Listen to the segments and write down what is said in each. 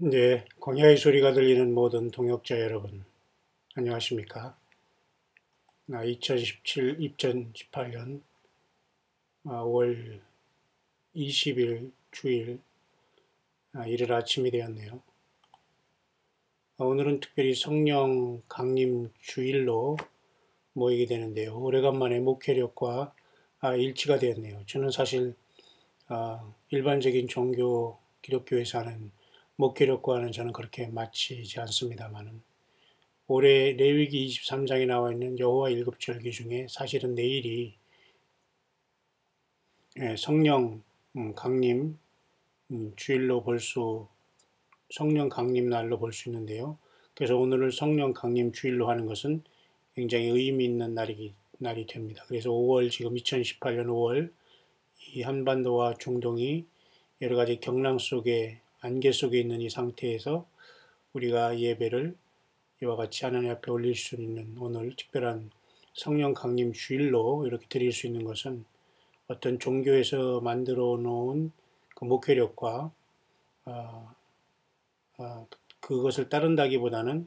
네, 광야의 소리가 들리는 모든 동역자 여러분, 안녕하십니까? 2017, 2018년 5월 20일 주일 아, 일요일 아침이 되었네요. 아, 오늘은 특별히 성령 강림 주일로 모이게 되는데요. 오래간만에 목회력과 아, 일치가 되었네요. 저는 사실 일반적인 종교 기독교에서 하는 목회력과는 저는 그렇게 맞히지 않습니다만은 올해 레위기 23장에 나와 있는 여호와 일곱 절기 중에 사실은 내일이 예, 성령 음, 강림 음, 주일로 볼 수 성령 강림 날로 볼 수 있는데요. 그래서 오늘을 성령 강림 주일로 하는 것은 굉장히 의미 있는 날이 날이 됩니다. 그래서 5월 지금 2018년 5월 이 한반도와 중동이 여러 가지 경랑 속에 안개 속에 있는 이 상태에서 우리가 예배를 이와 같이 하나님 앞에 올릴 수 있는 오늘 특별한 성령 강림 주일로 이렇게 드릴 수 있는 것은 어떤 종교에서 만들어 놓은 그 목회력과 어, 어, 그것을 따른다기보다는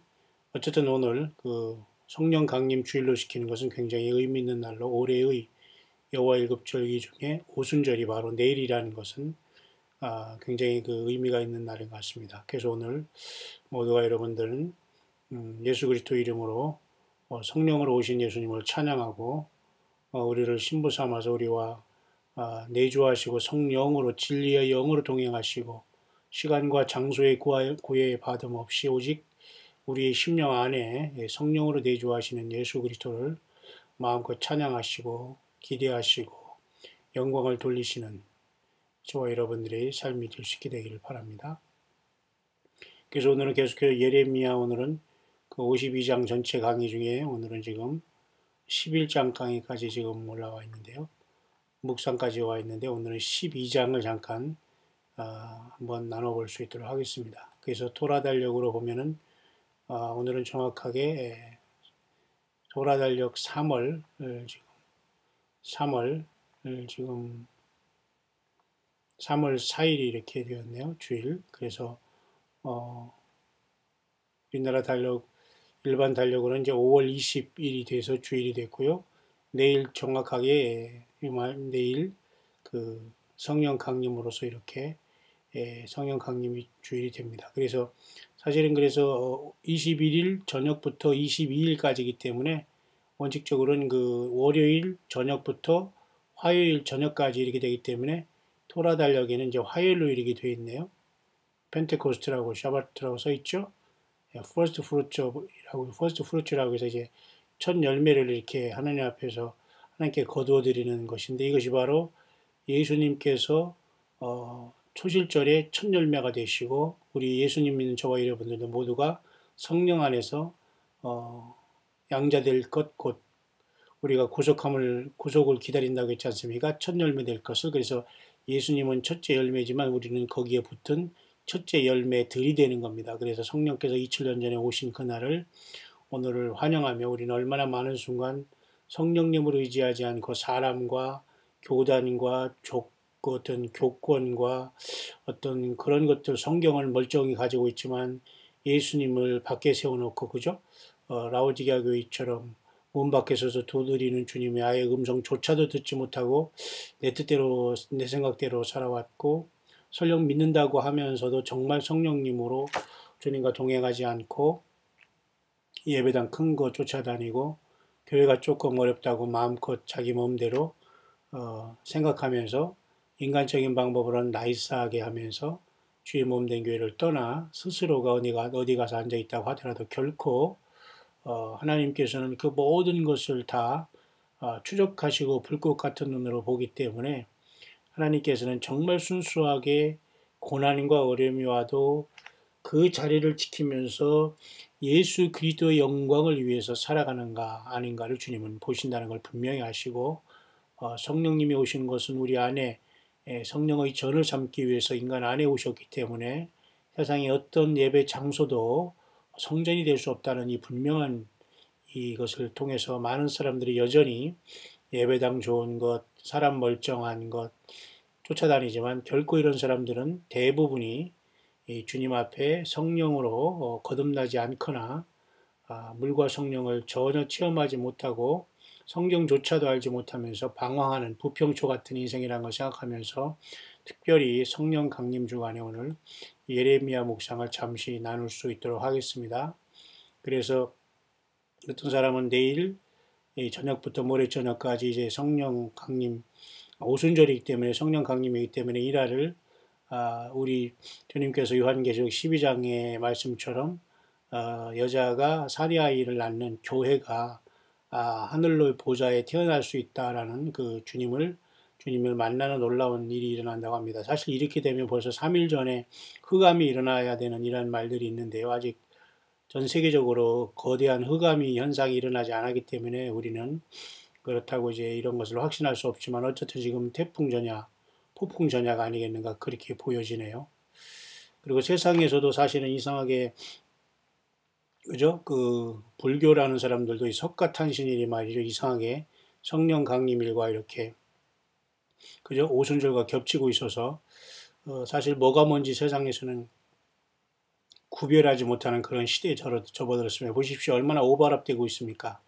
어쨌든 오늘 그 성령 강림 주일로 시키는 것은 굉장히 의미 있는 날로 올해의 여호와 일곱 절기 중에 오순절이 바로 내일이라는 것은 아, 굉장히 그 의미가 있는 날인 것 같습니다. 그래서 오늘 모두가 여러분들은 음, 예수 그리스도 이름으로 어, 성령으로 오신 예수님을 찬양하고 어, 우리를 신부 삼아서 우리와 아, 내주하시고 성령으로 진리의 영으로 동행하시고 시간과 장소의 구애 받음 없이 오직 우리의 심령 안에 성령으로 내주하시는 예수 그리스도를 마음껏 찬양하시고 기대하시고 영광을 돌리시는 저와 여러분들의 삶이 될 수 있게 되기를 바랍니다. 그래서 오늘은 계속해서 예레미야 오늘은 그 52장 전체 강의 중에 오늘은 지금 11장 강의까지 지금 올라와 있는데요. 묵상까지 와 있는데 오늘은 12장을 잠깐 어, 한번 나눠볼 수 있도록 하겠습니다. 그래서 토라 달력으로 보면은 어, 오늘은 정확하게 토라 달력 3월 지금 3월 지금 3월 4일이 이렇게 되었네요. 주일. 그래서 어, 우리나라 달력 일반 달력으로는 이제 5월 20일이 돼서 주일이 됐고요. 내일 정확하게 내일 그 성령 강림으로서 이렇게 예, 성령 강림이 주일이 됩니다. 그래서 사실은 그래서 21일 저녁부터 22일까지이기 때문에 원칙적으로는 그 월요일 저녁부터 화요일 저녁까지 이렇게 되기 때문에 토라 달력에는 이제 화요일로 이렇게 되어 있네요. 펜테코스트라고 샤바트라고 써 있죠. 퍼스트 프루츠라고 퍼스트 프루츠라고 해서 이제 첫 열매를 이렇게 하나님 앞에서 하나님께 거두어 드리는 것인데 이것이 바로 예수님께서 어, 초실절에 첫 열매가 되시고 우리 예수님 믿는 저와 여러분들도 모두가 성령 안에서 어, 양자될 것 곧 우리가 구속함을 구속을 기다린다고 했지 않습니까? 첫 열매 될 것을 그래서 예수님은 첫째 열매지만 우리는 거기에 붙은 첫째 열매들이 되는 겁니다. 그래서 성령께서 2000년 전에 오신 그날을 오늘을 환영하며 우리는 얼마나 많은 순간 성령님을 의지하지 않고 사람과 교단과 족, 어떤 교권과 어떤 그런 것들 성경을 멀쩡히 가지고 있지만 예수님을 밖에 세워놓고 그죠? 어, 라오디가 교회처럼 문 밖에서도 두드리는 주님의 아예 음성조차도 듣지 못하고 내 뜻대로 내 생각대로 살아왔고 설령 믿는다고 하면서도 정말 성령님으로 주님과 동행하지 않고 예배당 큰 거 쫓아다니고 교회가 조금 어렵다고 마음껏 자기 몸대로 어, 생각하면서 인간적인 방법으로는 나이스하게 하면서 주의 몸 된 교회를 떠나 스스로가 어디가 어디 가서 앉아 있다고 하더라도 결코 어, 하나님께서는 그 모든 것을 다 어, 추적하시고 불꽃 같은 눈으로 보기 때문에 하나님께서는 정말 순수하게 고난과 어려움이 와도 그 자리를 지키면서 예수 그리스도의 영광을 위해서 살아가는가 아닌가를 주님은 보신다는 걸 분명히 하시고 어, 성령님이 오신 것은 우리 안에 성령의 전을 삼기 위해서 인간 안에 오셨기 때문에 세상의 어떤 예배 장소도 성전이 될 수 없다는 이 분명한 이것을 통해서 많은 사람들이 여전히 예배당 좋은 것, 사람 멀쩡한 것 쫓아다니지만 결코 이런 사람들은 대부분이 주님 앞에 성령으로 어, 거듭나지 않거나 아, 물과 성령을 전혀 체험하지 못하고 성경조차도 알지 못하면서 방황하는 부평초 같은 인생이라는 걸 생각하면서 특별히 성령 강림 주간에 오늘 예레미야 묵상을 잠시 나눌 수 있도록 하겠습니다. 그래서 어떤 사람은 내일 저녁부터 모레 저녁까지 이제 성령 강림 오순절이기 때문에 성령 강림이기 때문에 일화를 아, 우리 주님께서 요한계시록 12장의 말씀처럼 어, 여자가 사리아이를 낳는 교회가 아, 하늘로의 보좌에 태어날 수 있다라는 그 주님을 주님을 만나는 놀라운 일이 일어난다고 합니다. 사실 이렇게 되면 벌써 3일 전에 흑암이 일어나야 되는 이런 말들이 있는데요. 아직 전 세계적으로 거대한 흑암이 현상이 일어나지 않았기 때문에 우리는 그렇다고 이제 이런 것을 확신할 수 없지만 어쨌든 지금 태풍 전야, 폭풍 전야가 아니겠는가 그렇게 보여지네요. 그리고 세상에서도 사실은 이상하게 그죠? 그 불교라는 사람들도 이 석가탄신일이 말이죠. 이상하게 성령 강림일과 이렇게 그죠? 오순절과 겹치고 있어서 어, 사실 뭐가 뭔지 세상에서는 구별하지 못하는 그런 시대에 접어들었습니다. 보십시오. 얼마나 오버랩되고 있습니까?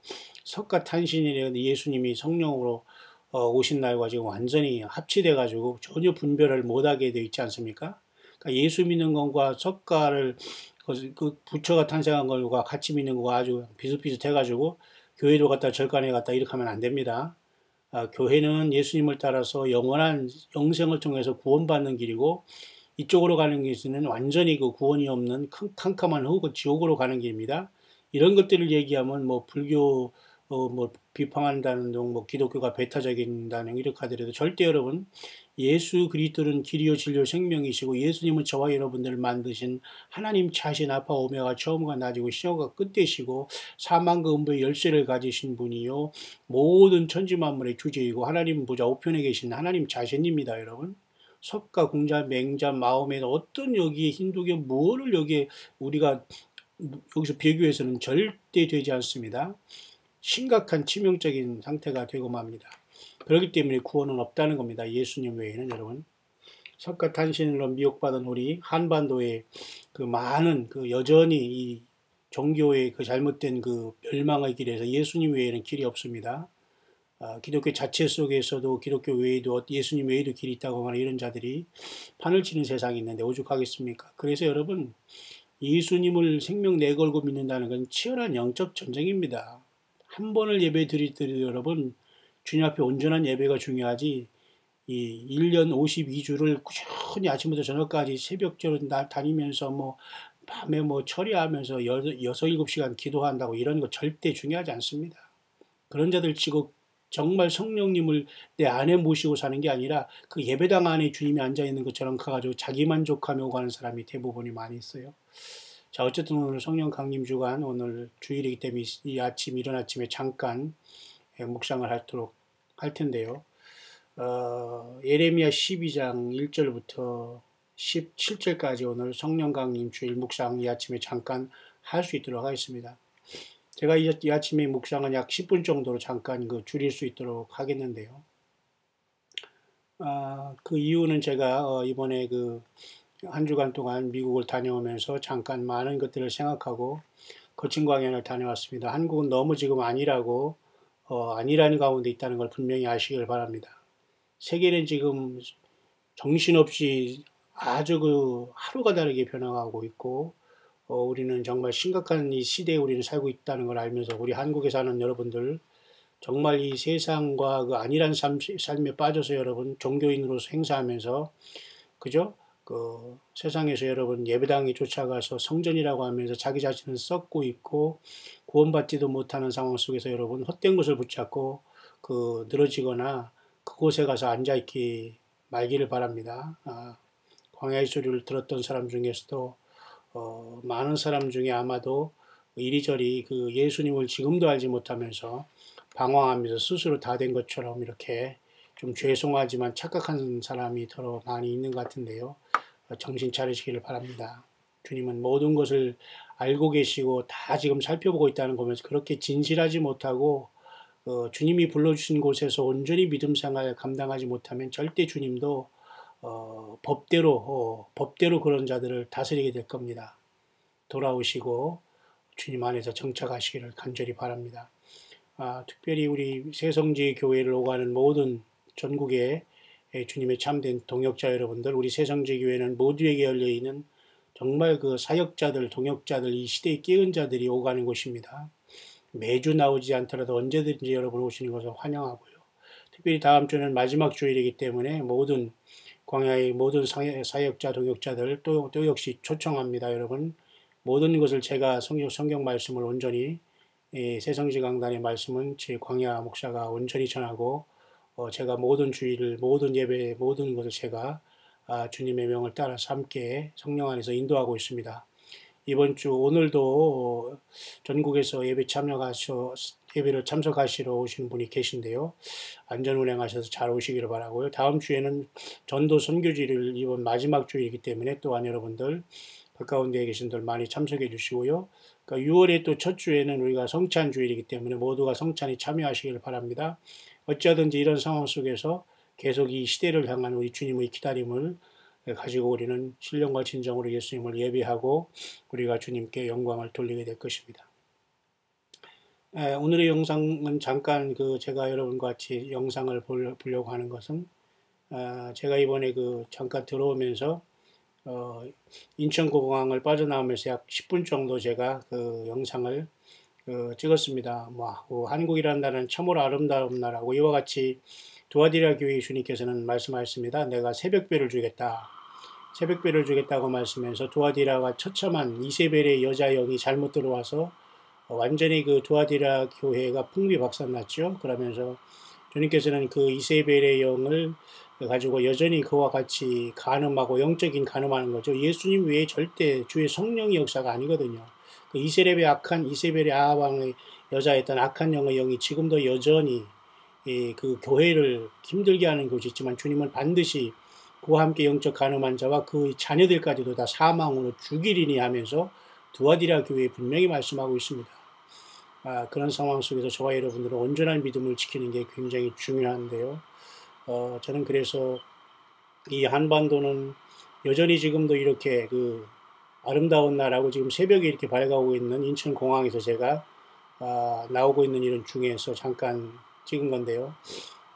석가 탄신일에 예수님이 성령으로 어, 오신 날과 지금 완전히 합치돼 가지고 전혀 분별을 못하게 되어 있지 않습니까? 그러니까 예수 믿는 것과 석가를 그 부처가 탄생한 것과 같이 믿는 거가 아주 비슷비슷해 가지고 교회도 갔다 절간에 갔다 이렇게 하면 안 됩니다. 아, 교회는 예수님을 따라서 영원한 영생을 통해서 구원받는 길이고 이쪽으로 가는 길은 완전히 그 구원이 없는 캄캄한 흙, 지옥으로 가는 길입니다. 이런 것들을 얘기하면 뭐 불교 어, 뭐 비판한다는 등, 뭐 기독교가 배타적인다는 이렇게 하더라도 절대 여러분 예수 그리스도는 길이요 진료 생명이시고 예수님은 저와 여러분들을 만드신 하나님 자신 아파 오메가 처음과 나지고 시작과 끝되시고 사망과 음부의 열쇠를 가지신 분이요 모든 천지 만물의 주제이고 하나님 보좌 우편에 계신 하나님 자신입니다 여러분 석가 공자 맹자 마음에 어떤 여기에 힌두교 무엇을 여기에 우리가 여기서 비교해서는 절대 되지 않습니다. 심각한 치명적인 상태가 되고 맙니다. 그렇기 때문에 구원은 없다는 겁니다. 예수님 외에는 여러분. 석가탄신으로 미혹받은 우리 한반도의 그 많은 그 여전히 이 종교의 그 잘못된 그 멸망의 길에서 예수님 외에는 길이 없습니다. 아, 기독교 자체 속에서도 기독교 외에도 예수님 외에도 길이 있다고 하는 이런 자들이 판을 치는 세상이 있는데 오죽하겠습니까? 그래서 여러분 예수님을 생명 내걸고 믿는다는 건 치열한 영적 전쟁입니다. 한 번을 예배 드릴 때 여러분 주님 앞에 온전한 예배가 중요하지 이 1년 52주를 꾸준히 아침부터 저녁까지 새벽저로 다니면서 뭐 밤에 뭐 처리하면서 6, 7시간 기도한다고 이런 거 절대 중요하지 않습니다. 그런 자들 치고 정말 성령님을 내 안에 모시고 사는 게 아니라 그 예배당 안에 주님이 앉아 있는 것처럼 가가지고 자기 만족하며 가는 사람이 대부분이 많이 있어요. 자, 어쨌든 오늘 성령 강림 주간 오늘 주일이기 때문에 이 아침 이른 아침에 잠깐 예, 묵상을 하도록 할 텐데요. 어, 예레미야 12장 1절부터 17절까지 오늘 성령 강림 주일 묵상 이 아침에 잠깐 할 수 있도록 하겠습니다. 제가 이, 이 아침에 묵상은 약 10분 정도로 잠깐 그 줄일 수 있도록 하겠는데요. 아, 그 이유는 제가 어, 이번에 그 한 주간 동안 미국을 다녀오면서 잠깐 많은 것들을 생각하고 거친 광연을 다녀왔습니다. 한국은 너무 지금 아니라고 어, 아니라는 가운데 있다는 걸 분명히 아시길 바랍니다. 세계는 지금 정신없이 아주 그 하루가 다르게 변화하고 있고 어, 우리는 정말 심각한 이 시대에 우리는 살고 있다는 걸 알면서 우리 한국에 사는 여러분들 정말 이 세상과 그 안일한 삶, 삶에 빠져서 여러분 종교인으로서 행사하면서 그죠? 그 세상에서 여러분 예배당에 쫓아가서 성전이라고 하면서 자기 자신을 썩고 있고 구원받지도 못하는 상황 속에서 여러분 헛된 것을 붙잡고 그 늘어지거나 그곳에 가서 앉아있기 말기를 바랍니다. 아, 광야의 소리를 들었던 사람 중에서도 어, 많은 사람 중에 아마도 이리저리 그 예수님을 지금도 알지 못하면서 방황하면서 스스로 다 된 것처럼 이렇게 좀 죄송하지만 착각한 사람이 더 많이 있는 것 같은데요. 정신 차리시기를 바랍니다. 주님은 모든 것을 알고 계시고 다 지금 살펴보고 있다는 거면서 그렇게 진실하지 못하고 어, 주님이 불러주신 곳에서 온전히 믿음 생활 감당하지 못하면 절대 주님도 어, 법대로 어, 법대로 그런 자들을 다스리게 될 겁니다. 돌아오시고 주님 안에서 정착하시기를 간절히 바랍니다. 아, 특별히 우리 새성지 교회를 오가는 모든 전국의 주님의 참된 동역자 여러분들, 우리 새성지 교회는 모두에게 열려 있는 정말 그 사역자들, 동역자들, 이 시대의 깨은 자들이 오가는 곳입니다. 매주 나오지 않더라도 언제든지 여러분 오시는 것을 환영하고요. 특별히 다음 주는 마지막 주일이기 때문에 모든 광야의 모든 사역자, 동역자들 또, 또 역시 초청합니다. 여러분 모든 것을 제가 성경, 성경 말씀을 온전히 새성지 강단의 말씀은 제 광야 목사가 온전히 전하고 어, 제가 모든 주의를 모든 예배 모든 것을 제가 아, 주님의 명을 따라서 함께 성령 안에서 인도하고 있습니다. 이번 주 오늘도 전국에서 예배 참여하셔 예배를 참석하시러 오시는 분이 계신데요. 안전 운행하셔서 잘 오시기를 바라고요. 다음 주에는 전도 선교지를 이번 마지막 주이기 때문에 또한 여러분들 가까운 데에 계신 들 많이 참석해 주시고요. 그러니까 6월의 또 첫 주에는 우리가 성찬 주일이기 때문에 모두가 성찬에 참여하시기를 바랍니다. 어찌하든지 이런 상황 속에서 계속 이 시대를 향한 우리 주님의 기다림을 가지고 우리는 신령과 진정으로 예수님을 예배하고 우리가 주님께 영광을 돌리게 될 것입니다. 에, 오늘의 영상은 잠깐 그 제가 여러분과 같이 영상을 보려고 하는 것은 어, 제가 이번에 그 잠깐 들어오면서 어, 인천공항을 빠져나오면서 약 10분 정도 제가 그 영상을 그 찍었습니다. 뭐, 뭐 한국이라는 나라는 참으로 아름다운 나라고 이와 같이 두아디라 교회 주님께서는 말씀하셨습니다. 내가 새벽배를 주겠다. 새벽배를 주겠다고 말씀해서 두아디라가 처참한 이세벨의 여자 영이 잘못 들어와서 완전히 그 두아디라 교회가 풍비박산났죠. 그러면서 주님께서는 그 이세벨의 영을 가지고 여전히 그와 같이 가늠하고 영적인 가늠하는 거죠. 예수님 외에 절대 주의 성령의 역사가 아니거든요. 그 이세벨의 악한 이세벨의 아합왕의 여자였던 악한 영의 영이 지금도 여전히 그 교회를 힘들게 하는 것이 있지만 주님은 반드시 그와 함께 영적 가늠한 자와 그 자녀들까지도 다 사망으로 죽이리니 하면서 두아디라 교회에 분명히 말씀하고 있습니다. 아, 그런 상황 속에서 저와 여러분들은 온전한 믿음을 지키는 게 굉장히 중요한데요. 어, 저는 그래서 이 한반도는 여전히 지금도 이렇게 그 아름다운 나라고 지금 새벽에 이렇게 밝아오고 있는 인천공항에서 제가 아, 나오고 있는 이런 중에서 잠깐 찍은 건데요.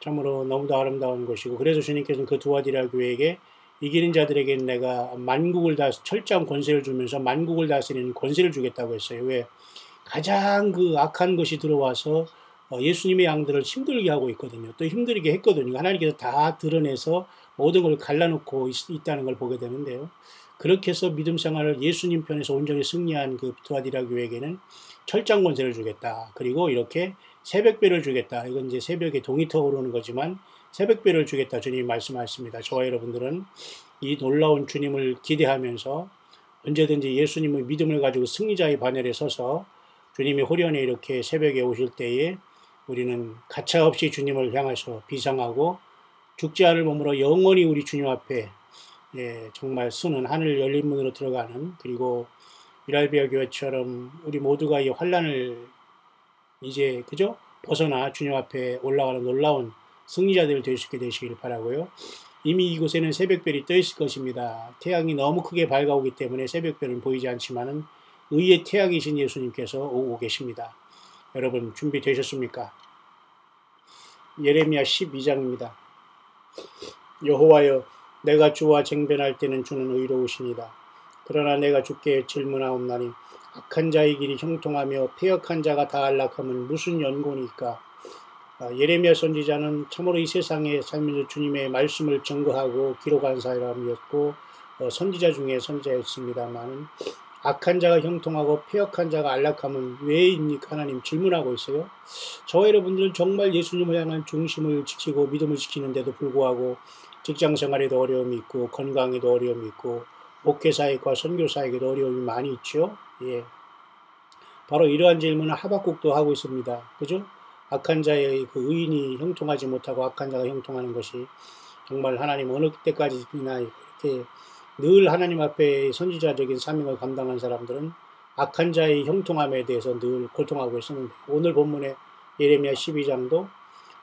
참으로 너무도 아름다운 곳이고 그래서 주님께서는 그 두아디라 교회에게 이기는 자들에게 내가 만국을 다 철저한 권세를 주면서 만국을 다스리는 권세를 주겠다고 했어요. 왜? 가장 그 악한 것이 들어와서 어, 예수님의 양들을 힘들게 하고 있거든요. 또 힘들게 했거든요. 하나님께서 다 드러내서 모든 걸 갈라놓고 있, 다는 걸 보게 되는데요. 그렇게 해서 믿음 생활을 예수님 편에서 온전히 승리한 그 두아디라 교회에게는 철장 권세를 주겠다. 그리고 이렇게 새벽배를 주겠다. 이건 이제 새벽에 동이 터 오르는 거지만 새벽배를 주겠다. 주님이 말씀하십니다. 저와 여러분들은 이 놀라운 주님을 기대하면서 언제든지 예수님의 믿음을 가지고 승리자의 반열에 서서 주님이 호련히 이렇게 새벽에 오실 때에 우리는 가차없이 주님을 향해서 비상하고 죽지 않을 몸으로 영원히 우리 주님 앞에 예, 정말 쓰는 하늘 열린 문으로 들어가는 그리고 미랄비아 교회처럼 우리 모두가 이 환란을 이제 그죠 벗어나 주님 앞에 올라가는 놀라운 승리자들 될 수 있게 되시길 바라고요. 이미 이곳에는 새벽별이 떠 있을 것입니다. 태양이 너무 크게 밝아오기 때문에 새벽별은 보이지 않지만은 의의 태양이신 예수님께서 오고 계십니다. 여러분 준비되셨습니까? 예레미야 12장입니다. 여호와여 내가 주와 쟁변할 때는 주는 의로우시니다. 그러나 내가 주께 질문하옵나니 악한 자의 길이 형통하며 폐역한 자가 다 안락함은 무슨 연고니까? 아, 예레미야 선지자는 참으로 이 세상에 살면서 주님의 말씀을 증거하고 기록한 사람이었고 어, 선지자 중에 선지자였습니다만 악한 자가 형통하고 폐역한 자가 안락함은 왜입니까? 하나님 질문하고 있어요. 저와 여러분들은 정말 예수님을 향한 중심을 지키고 믿음을 지키는데도 불구하고 직장 생활에도 어려움이 있고 건강에도 어려움이 있고 목회 사역과 선교 사역에도 어려움이 많이 있죠. 예. 바로 이러한 질문을 하박국도 하고 있습니다. 그죠? 악한 자의 그 의인이 형통하지 못하고 악한 자가 형통하는 것이 정말 하나님 어느 때까지나 이렇게 늘 하나님 앞에 선지자적인 사명을 감당한 사람들은 악한 자의 형통함에 대해서 늘 고통하고 있었는데 오늘 본문에 예레미야 12장도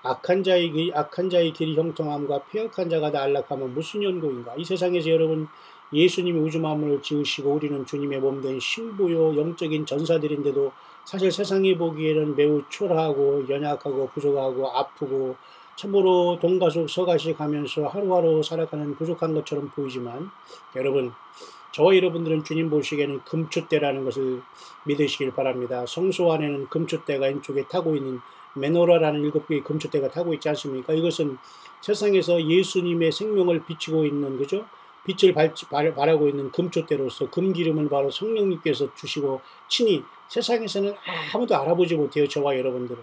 악한 자의 길, 악한 자의 길이 형통함과 폐역한 자가 다 안락하면 무슨 연고인가? 이 세상에서 여러분 예수님이 우주 만물을 지으시고 우리는 주님의 몸 된 신부요 영적인 전사들인데도 사실 세상이 보기에는 매우 초라하고 연약하고 부족하고 아프고 참으로 동가속 서가시 가면서 하루하루 살아가는 부족한 것처럼 보이지만 여러분 저와 여러분들은 주님 보시기에는 금초대라는 것을 믿으시길 바랍니다. 성소 안에는 금초대가 왼쪽에 타고 있는 메노라라는 일곱 개의 금초대가 타고 있지 않습니까? 이것은 세상에서 예수님의 생명을 비치고 있는 그죠? 빛을 발하고 있는 금초대로서 금기름은 바로 성령님께서 주시고 친히 세상에서는 아무도 알아보지 못해요. 저와 여러분들은.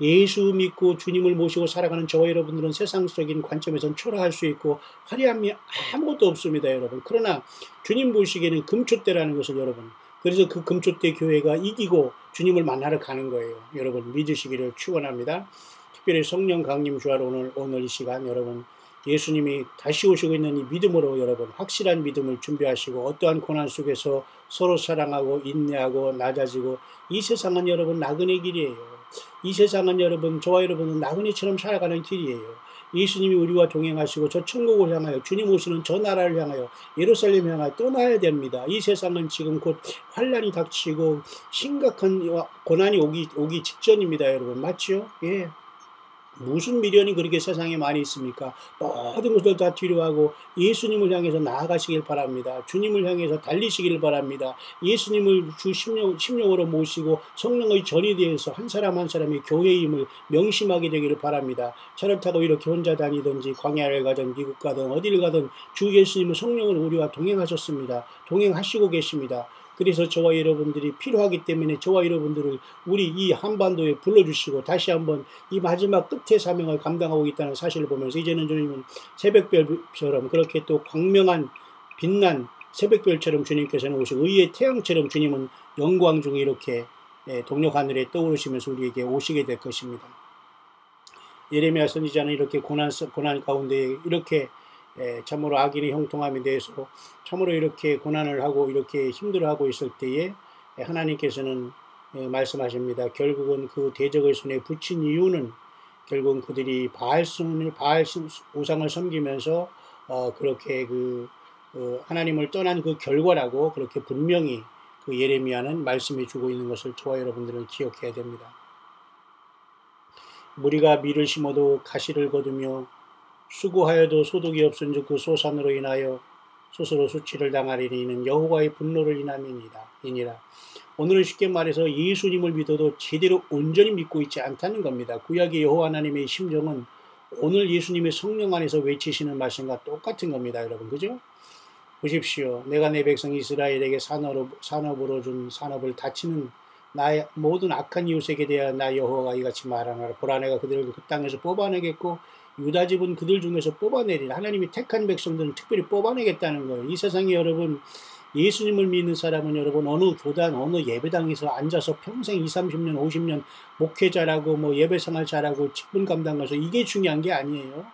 예수 믿고 주님을 모시고 살아가는 저와 여러분들은 세상적인 관점에선 초라할 수 있고 화려함이 아무것도 없습니다, 여러분. 그러나 주님 보시기에는 금초대라는 것을 여러분. 그래서 그 금초대 교회가 이기고 주님을 만나러 가는 거예요. 여러분 믿으시기를 축원합니다. 특별히 성령 강림 주하러 오늘 오늘 이 시간 여러분 예수님이 다시 오시고 있는 이 믿음으로 여러분 확실한 믿음을 준비하시고 어떠한 고난 속에서 서로 사랑하고 인내하고 낮아지고 이 세상은 여러분 나그네 길이에요. 이 세상은 여러분 저와 여러분은 나그네처럼 살아가는 길이에요. 예수님이 우리와 동행하시고 저 천국을 향하여 주님 오시는 저 나라를 향하여 예루살렘 향하여 떠나야 됩니다. 이 세상은 지금 곧 환란이 닥치고 심각한 고난이 오기 오기 직전입니다, 여러분. 맞죠? 예. 무슨 미련이 그렇게 세상에 많이 있습니까? 모든 것을 다 뒤로 하고 예수님을 향해서 나아가시길 바랍니다. 주님을 향해서 달리시길 바랍니다. 예수님을 주 심령, 심령으로 모시고 성령의 전이 되어서 한 사람 한 사람이 교회의 힘을 명심하게 되기를 바랍니다. 차를 타고 이렇게 혼자 다니든지 광야를 가든 미국 가든 어디를 가든 주 예수님은 성령으로 우리와 동행하셨습니다. 동행하시고 계십니다. 그래서 저와 여러분들이 필요하기 때문에 저와 여러분들을 우리 이 한반도에 불러주시고 다시 한번 이 마지막 끝의 사명을 감당하고 있다는 사실을 보면서 이제는 주님은 새벽별처럼 그렇게 또 광명한 빛난 새벽별처럼 주님께서는 오시고 의의 태양처럼 주님은 영광 중에 이렇게 예, 동력 하늘에 떠오르시면서 우리에게 오시게 될 것입니다. 예레미야 선지자는 이렇게 고난 고난 가운데 이렇게 예, 참으로 악인의 형통함에 대해서 참으로 이렇게 고난을 하고 이렇게 힘들어하고 있을 때에 하나님께서는 예, 말씀하십니다. 결국은 그 대적의 손에 붙인 이유는 결국은 그들이 바알 순을 바알 우상을 섬기면서 어 그렇게 그 어 하나님을 떠난 그 결과라고 그렇게 분명히 그 예레미야는 말씀해 주고 있는 것을 저와 여러분들은 기억해야 됩니다. 무리가 밀을 심어도 가시를 거두며 수고하여도 소득이 없은즉 그 소산으로 인하여 스스로 수치를 당하리니 이는 여호와의 분노를 인함이니라. 이니라. 오늘은 쉽게 말해서 예수님을 믿어도 제대로 온전히 믿고 있지 않다는 겁니다. 구약의 여호와 하나님의 심정은 오늘 예수님의 성령 안에서 외치시는 말씀과 똑같은 겁니다, 여러분. 그죠? 보십시오. 내가 내 백성 이스라엘에게 산업으로, 산업으로 준 산업을 다치는 나의 모든 악한 이웃에게 대하여 나 여호와가 이같이 말하노라. 보라 내가 그들을 그 땅에서 뽑아내겠고 유다 집은 그들 중에서 뽑아내리라. 하나님이 택한 백성들은 특별히 뽑아내겠다는 거예요. 이 세상에 여러분 예수님을 믿는 사람은 여러분 어느 교단 어느 예배당에서 앉아서 평생 20, 30년 50년 목회자라고 뭐 예배생활 잘하고 직분 감당해서 이게 중요한 게 아니에요.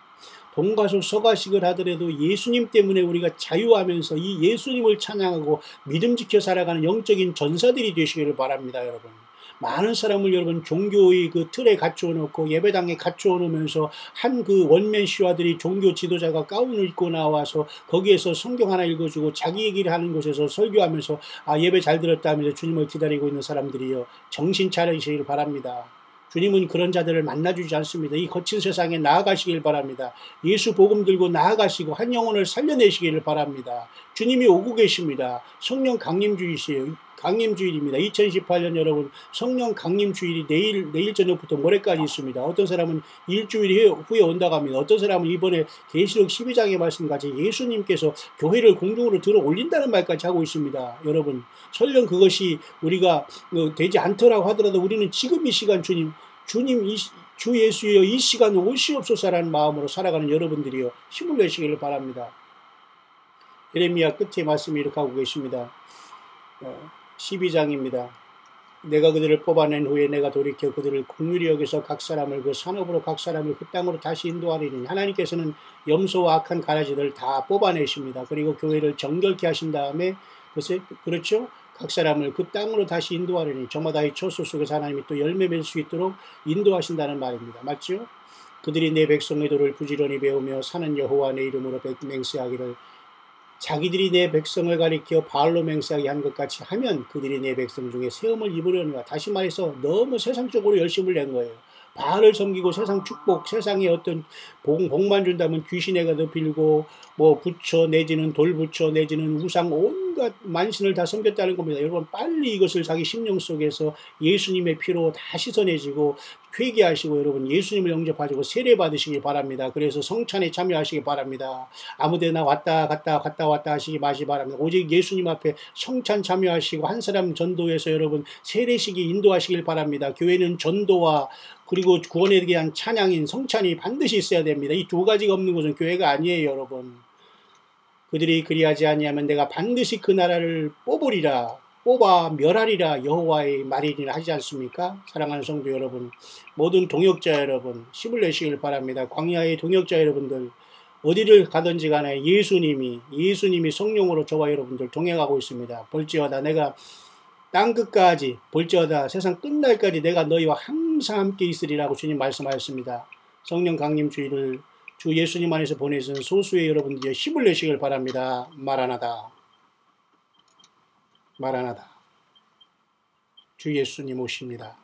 동가속 서가식을 하더라도 예수님 때문에 우리가 자유하면서 이 예수님을 찬양하고 믿음 지켜 살아가는 영적인 전사들이 되시기를 바랍니다, 여러분. 많은 사람을 여러분 종교의 그 틀에 갖추어 놓고 예배당에 갖추어 놓으면서 한 그 원맨 시와들이 종교 지도자가 가운을 입고 나와서 거기에서 성경 하나 읽어주고 자기 얘기를 하는 곳에서 설교하면서 아 예배 잘 들었다 하면서 주님을 기다리고 있는 사람들이요 정신 차리시길 바랍니다. 주님은 그런 자들을 만나주지 않습니다. 이 거친 세상에 나아가시길 바랍니다. 예수 복음 들고 나아가시고 한 영혼을 살려내시기를 바랍니다. 주님이 오고 계십니다. 성령 강림 주이시에요. 강림 주일입니다. 2018년 여러분 성령 강림 주일이 내일 내일 저녁부터 모레까지 있습니다. 어떤 사람은 일주일 후에 온다고 합니다. 어떤 사람은 이번에 계시록 12장의 말씀같이 예수님께서 교회를 공중으로 들어 올린다는 말까지 하고 있습니다. 여러분 설령 그것이 우리가 어, 되지 않더라고 하더라도 우리는 지금 이 시간 주님 주님 이, 주 예수여 이 시간 오시옵소서라는 마음으로 살아가는 여러분들이요 힘을 내시기를 바랍니다. 예레미야 끝에 말씀이 이렇게 하고 계십니다. 어, 12장입니다. 내가 그들을 뽑아낸 후에 내가 돌이켜 그들을 국률이 여기서 각 사람을 그 산업으로 각 사람을 그 땅으로 다시 인도하리니 하나님께서는 염소와 악한 가라지들 다 뽑아내십니다. 그리고 교회를 정결케 하신 다음에 그것에 그렇죠? 각 사람을 그 땅으로 다시 인도하리니 저마다 의 초소 속에서 하나님이 또 열매 맺을 수 있도록 인도하신다는 말입니다. 맞죠? 그들이 내 백성의 도를 부지런히 배우며 사는 여호와 내 이름으로 맹세하기를 자기들이 내 백성을 가리켜 바알로 맹세하게 한 것 같이 하면 그들이 내 백성 중에 세움을 입으려니와 다시 말해서 너무 세상적으로 열심을 낸 거예요. 바알을 섬기고 세상 축복, 세상에 어떤 복, 복만 준다면 귀신에 가도 빌고 뭐 부처 내지는 돌 부처 내지는 우상 온 갖 만신을 다 섬겼다는 겁니다. 여러분 빨리 이것을 자기 심령 속에서 예수님의 피로 다 씻어내지고 회개하시고 여러분 예수님을 영접하시고 세례 받으시기 바랍니다. 그래서 성찬에 참여하시기 바랍니다. 아무데나 왔다 갔다 갔다 왔다 하시기 마시 바랍니다. 오직 예수님 앞에 성찬 참여하시고 한 사람 전도해서 여러분 세례식이 인도하시길 바랍니다. 교회는 전도와 그리고 구원에 대한 찬양인 성찬이 반드시 있어야 됩니다. 이 두 가지가 없는 것은 교회가 아니에요, 여러분. 그들이 그리하지 아니하면 내가 반드시 그 나라를 뽑으리라. 뽑아 멸하리라 여호와의 말이니라 하지 않습니까? 사랑하는 성도 여러분, 모든 동역자 여러분, 힘을 내시길 바랍니다. 광야의 동역자 여러분들, 어디를 가든지 간에 예수님이, 예수님이 성령으로 저와 여러분들 동행하고 있습니다. 볼지어다 내가 땅 끝까지, 볼지어다 세상 끝날까지 내가 너희와 항상 함께 있으리라고 주님 말씀하셨습니다. 성령 강림 주의를 주 예수님 안에서 보내신 소수의 여러분들 힘을 내시길 바랍니다. 마라나다. 마라나다. 주 예수님 오십니다.